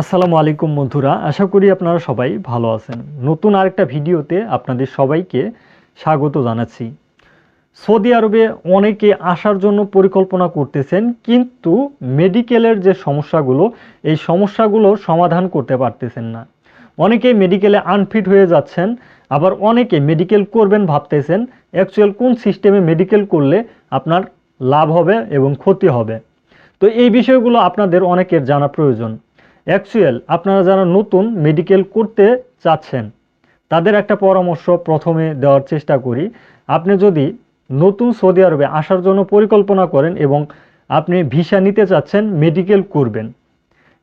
আসসালামু আলাইকুম বন্ধুরা, আশা করি আপনারা সবাই ভালো আছেন। নতুন আরেকটা ভিডিওতে আপনাদের সবাইকে স্বাগত জানাচ্ছি। সৌদি আরবে অনেকে আসার জন্য পরিকল্পনা করতেছেন, কিন্তু মেডিকেলের যে সমস্যাগুলো, এই সমস্যাগুলো সমাধান করতে পারতেছেন না। অনেকে মেডিকেলে আনফিট হয়ে যাচ্ছেন, আবার অনেকে মেডিকেল করবেন ভাবতেছেন, অ্যাকচুয়াল কোন সিস্টেমে মেডিকেল করলে আপনার লাভ হবে এবং ক্ষতি হবে। তো এই বিষয়গুলো আপনাদের অনেকের জানা প্রয়োজন। অ্যাকচুয়াল আপনারা যারা নতুন মেডিকেল করতে চাচ্ছেন, তাদের একটা পরামর্শ প্রথমে দেওয়ার চেষ্টা করি। আপনি যদি নতুন সৌদি আরবে আসার জন্য পরিকল্পনা করেন এবং আপনি ভিসা নিতে চাচ্ছেন মেডিকেল করবেন।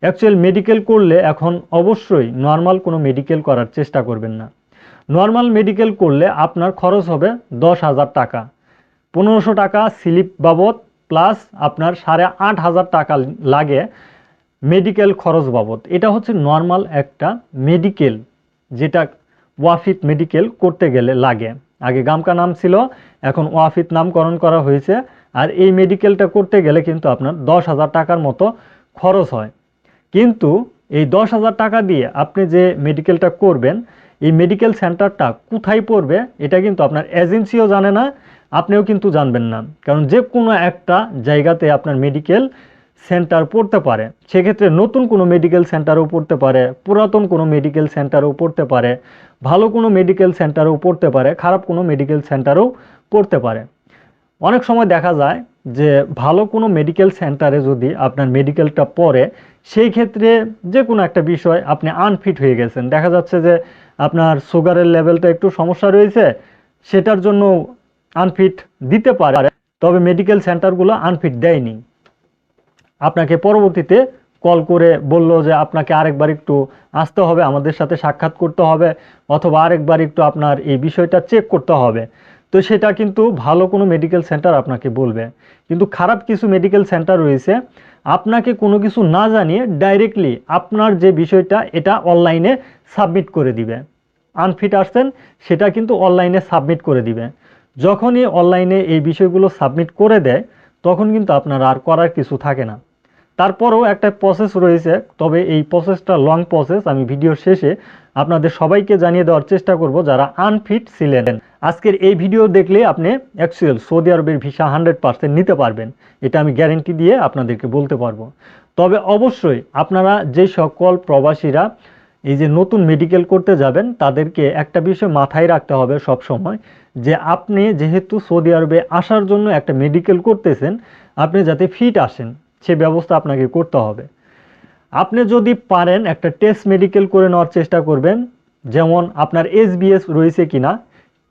অ্যাকচুয়াল মেডিকেল করলে এখন অবশ্যই নর্মাল কোনো মেডিকেল করার চেষ্টা করবেন না। নর্মাল মেডিকেল করলে আপনার খরচ হবে দশ হাজার টাকা। পনেরোশো টাকা স্লিপ বাবদ প্লাস আপনার সাড়ে আট হাজার টাকা লাগে মেডিকেল খরচ বাবদ। এটা হচ্ছে নর্মাল একটা মেডিকেল যেটা ওয়াফিত মেডিকেল করতে গেলে লাগে। আগে গামকা নাম ছিল, এখন ওয়াফিত নামকরণ করা হয়েছে। আর এই মেডিকেলটা করতে গেলে কিন্তু আপনার দশ হাজার টাকার মতো খরচ হয়। কিন্তু এই দশ হাজার টাকা দিয়ে আপনি যে মেডিকেলটা করবেন, এই মেডিকেল সেন্টারটা কোথায় পড়বে, এটা কিন্তু আপনার এজেন্সিও জানে না, আপনিও কিন্তু জানবেন না। কারণ যে কোনো একটা জায়গাতে আপনার মেডিকেল সেন্টার পড়তে পারে। সেক্ষেত্রে নতুন কোনো মেডিকেল সেন্টারও পড়তে পারে, পুরাতন কোনো মেডিকেল সেন্টারও পড়তে পারে, ভালো কোনো মেডিকেল সেন্টারও পড়তে পারে, খারাপ কোনো মেডিকেল সেন্টারও পড়তে পারে। অনেক সময় দেখা যায় যে ভালো কোনো মেডিকেল সেন্টারে যদি আপনার মেডিকেলটা পড়ে, সেই ক্ষেত্রে যে কোনো একটা বিষয় আপনি আনফিট হয়ে গেছেন। দেখা যাচ্ছে যে আপনার সুগারের লেভেলটা একটু সমস্যা রয়েছে, সেটার জন্য আনফিট দিতে পারে, তবে মেডিকেল সেন্টারগুলো আনফিট দেয়নি। আপনাকে পরবর্তীতে কল করে বলল যে আপনাকে আরেকবার একটু আসতে হবে, আমাদের সাথে সাক্ষাৎ করতে হবে অথবা আরেকবার একটু আপনার এই বিষয়টা চেক করতে হবে। তো সেটা কিন্তু ভালো কোনো মেডিকেল সেন্টার আপনাকে বলবে। কিন্তু খারাপ কিছু মেডিকেল সেন্টার রয়েছে, আপনাকে কোনো কিছু না জানিয়ে ডাইরেক্টলি আপনার যে বিষয়টা, এটা অনলাইনে সাবমিট করে দিবে। আনফিট আসছেন, সেটা কিন্তু অনলাইনে সাবমিট করে দিবে। যখনই অনলাইনে এই বিষয়গুলো সাবমিট করে দেয়, তখন কিন্তু আপনার আর করার কিছু থাকে না। তারপরেও একটা প্রসেস রয়েছে, তবে এই প্রসেসটা লং প্রসেস আমি ভিডিও শেষে আপনাদের সবাইকে জানিয়ে দেওয়ার চেষ্টা করব যারা আনফিট ছিলেন। আজকের এই ভিডিও দেখলে আপনি অ্যাকচুয়াল সৌদি আরবের ভিসা হান্ড্রেড পার্সেন্ট নিতে পারবেন, এটা আমি গ্যারেন্টি দিয়ে আপনাদেরকে বলতে পারব। তবে অবশ্যই আপনারা যে সকল প্রবাসীরা এই যে নতুন মেডিকেল করতে যাবেন, তাদেরকে একটা বিষয় মাথায় রাখতে হবে সব সময় যে আপনি যেহেতু সৌদি আরবে আসার জন্য একটা মেডিকেল করতেছেন, আপনি যাতে ফিট আসেন। সে ব্যবস্থা আপনাকে করতে হবে। আপনি যদি পারেন একটা টেস্ট মেডিকেল করে নেওয়ার চেষ্টা করবেন, যেমন আপনার এস এসবিএস রয়েছে কিনা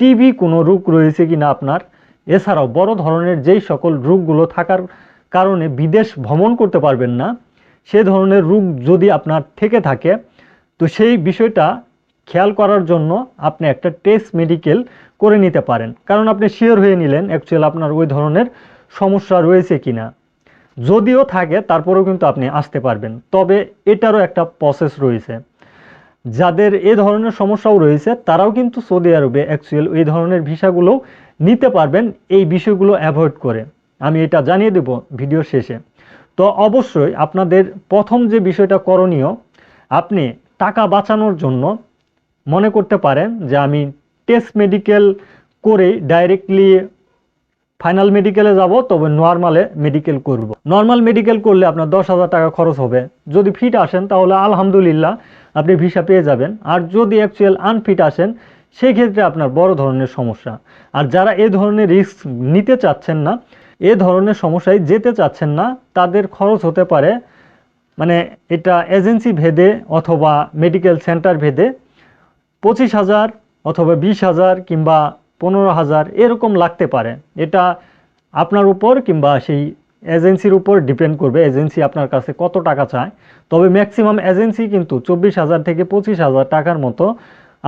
টিবি কোনো রোগ রয়েছে কিনা আপনার, এছাড়াও বড় ধরনের যেই সকল রোগগুলো থাকার কারণে বিদেশ ভ্রমণ করতে পারবেন না, সে ধরনের রোগ যদি আপনার থেকে থাকে, তো সেই বিষয়টা খেয়াল করার জন্য আপনি একটা টেস্ট মেডিকেল করে নিতে পারেন। কারণ আপনি শিওর হয়ে নিলেন অ্যাকচুয়াল আপনার ওই ধরনের সমস্যা রয়েছে কিনা। যদিও থাকে, তারপরেও কিন্তু আপনি আসতে পারবেন। তবে এটারও একটা প্রসেস রয়েছে। যাদের এ ধরনের সমস্যাও রয়েছে, তারাও কিন্তু সৌদি আরবে অ্যাকচুয়াল এই ধরনের ভিসাগুলো নিতে পারবেন, এই বিষয়গুলো অ্যাভয়েড করে। আমি এটা জানিয়ে দেব ভিডিও শেষে। তো অবশ্যই আপনাদের প্রথম যে বিষয়টা করণীয়, আপনি টাকা বাঁচানোর জন্য মনে করতে পারেন যে আমি টেস্ট মেডিকেল করে ডাইরেক্টলি ফাইনাল মেডিকেলে যাব, তবে নর্মালে মেডিকেল করব। নর্মাল মেডিকেল করলে আপনার দশ হাজার টাকা খরচ হবে। যদি ফিট আসেন, তাহলে আলহামদুলিল্লাহ আপনি ভিসা পেয়ে যাবেন। আর যদি অ্যাকচুয়াল আনফিট আসেন সেই ক্ষেত্রে আপনার বড় ধরনের সমস্যা। আর যারা এ ধরনের রিস্ক নিতে চাচ্ছেন না, এ ধরনের সমস্যায় যেতে চাচ্ছেন না, তাদের খরচ হতে পারে মানে এটা এজেন্সি ভেদে অথবা মেডিকেল সেন্টার ভেদে পঁচিশ হাজার অথবা বিশ হাজার কিংবা পনেরো হাজার এরকম লাগতে পারে। এটা আপনার উপর কিংবা সেই এজেন্সির উপর ডিপেন্ড করবে, এজেন্সি আপনার কাছে কত টাকা চায়। তবে ম্যাক্সিমাম এজেন্সি কিন্তু চব্বিশ হাজার থেকে পঁচিশ হাজার টাকার মতো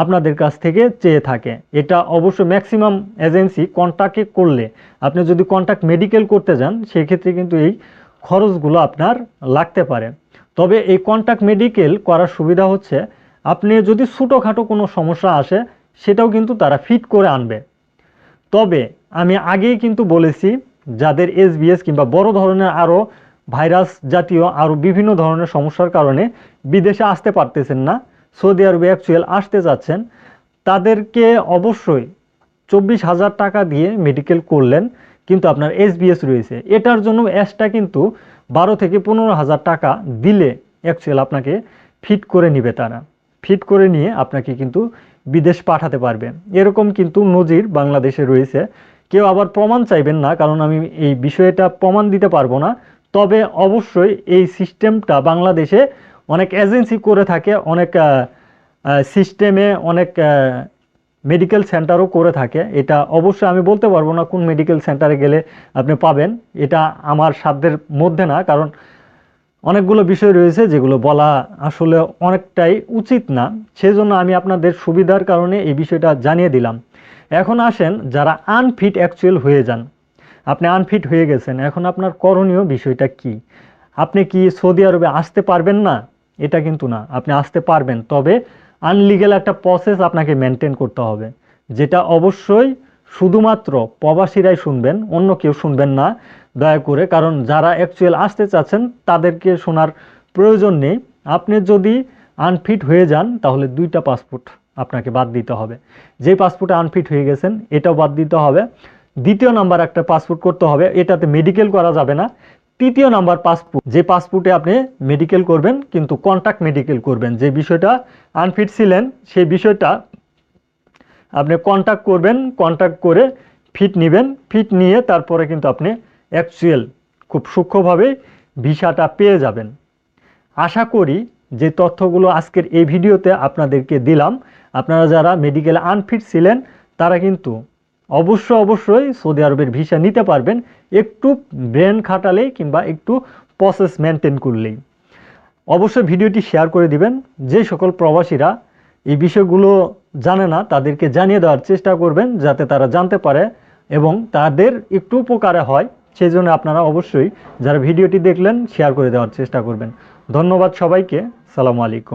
আপনাদের কাছ থেকে চেয়ে থাকে। এটা অবশ্য ম্যাক্সিমাম এজেন্সি কন্ট্যাক্টে করলে, আপনি যদি কন্ট্যাক্ট মেডিকেল করতে যান, সেক্ষেত্রে কিন্তু এই খরচগুলো আপনার লাগতে পারে। তবে এই কন্ট্যাক্ট মেডিকেল করার সুবিধা হচ্ছে, আপনি যদি ছোটোখাটো কোনো সমস্যা আসে সেটাও কিন্তু তারা ফিট করে আনবে। তবে আমি আগেই কিন্তু বলেছি, যাদের এসবিএস কিংবা বড় ধরনের আরও ভাইরাস জাতীয় আরও বিভিন্ন ধরনের সমস্যার কারণে বিদেশে আসতে পারতেছেন না, সৌদি আরবে অ্যাকচুয়াল আসতে যাচ্ছেন তাদেরকে অবশ্যই চব্বিশ হাজার টাকা দিয়ে মেডিকেল করলেন, কিন্তু আপনার এসবিএস রয়েছে। এটার জন্য এসটা কিন্তু বারো থেকে পনেরো হাজার টাকা দিলে অ্যাকচুয়াল আপনাকে ফিট করে নিবে তারা। ফিট করে নিয়ে আপনাকে কিন্তু বিদেশ পাঠাতে পারবে। এরকম কিন্তু নজির বাংলাদেশে রয়েছে। কেউ আবার প্রমাণ চাইবেন না, কারণ আমি এই বিষয়টা প্রমাণ দিতে পারব না। তবে অবশ্যই এই সিস্টেমটা বাংলাদেশে অনেক এজেন্সি করে থাকে, অনেক সিস্টেমে অনেক মেডিকেল সেন্টারও করে থাকে। এটা অবশ্যই আমি বলতে পারব না কোন মেডিকেল সেন্টারে গেলে আপনি পাবেন। এটা আমার সাধ্যের মধ্যে না, কারণ অনেকগুলো বিষয় রয়েছে যেগুলো বলা আসলে অনেকটাই উচিত না। সেজন্য আমি আপনাদের সুবিধার কারণে এই বিষয়টা জানিয়ে দিলাম। এখন আসেন যারা আনফিট অ্যাকচুয়াল হয়ে যান। আপনি আনফিট হয়ে গেছেন, এখন আপনার করণীয় বিষয়টা কি? আপনি কি সৌদি আরবে আসতে পারবেন না? এটা কিন্তু না, আপনি আসতে পারবেন। তবে আনলিগেল একটা প্রসেস আপনাকে মেনটেন করতে হবে, যেটা অবশ্যই শুধুমাত্র প্রবাসীরাই শুনবেন, অন্য কেউ শুনবেন না, দয়া করে, কারণ যারা অ্যাকচুয়াল আসতে চাচ্ছেন, তাদেরকে শোনার প্রয়োজন নেই। আপনি যদি আনফিট হয়ে যান, তাহলে দুইটা পাসপোর্ট আপনাকে বাদ দিতে হবে। যে পাসপোর্টে আনফিট হয়ে গেছেন, এটাও বাদ দিতে হবে। দ্বিতীয় নাম্বার একটা পাসপোর্ট করতে হবে, এটাতে মেডিকেল করা যাবে না। তৃতীয় নাম্বার পাসপোর্ট যে পাসপোর্টে আপনি মেডিকেল করবেন, কিন্তু কন্ট্যাক্ট মেডিকেল করবেন। যে বিষয়টা আনফিট ছিলেন, সেই বিষয়টা আপনি কন্ট্যাক্ট করবেন কন্ট্যাক্ট করে ফিট নেবেন। ফিট নিয়ে তারপরে কিন্তু আপনি অ্যাকচুয়াল খুব সূক্ষ্মভাবে ভিসাটা পেয়ে যাবেন। আশা করি যে তথ্যগুলো আজকের এই ভিডিওতে আপনাদেরকে দিলাম। আপনারা যারা মেডিকেল আনফিট ছিলেন, তারা কিন্তু অবশ্য অবশ্যই সৌদি আরবের ভিসা নিতে পারবেন একটু ব্রেন খাটালেই কিংবা একটু প্রসেস মেনটেন করলেই। অবশ্যই ভিডিওটি শেয়ার করে দিবেন। যে সকল প্রবাসীরা এই বিষয়গুলো জানে না, তাদেরকে জানিয়ে দেওয়ার চেষ্টা করবেন যাতে তারা জানতে পারে এবং তাদের একটু উপকারে হয়। সেই জন্য আপনারা অবশ্যই যারা ভিডিওটি দেখলেন শেয়ার করে দেওয়ার চেষ্টা করবেন। ধন্যবাদ সবাইকে। সালামু আলাইকুম।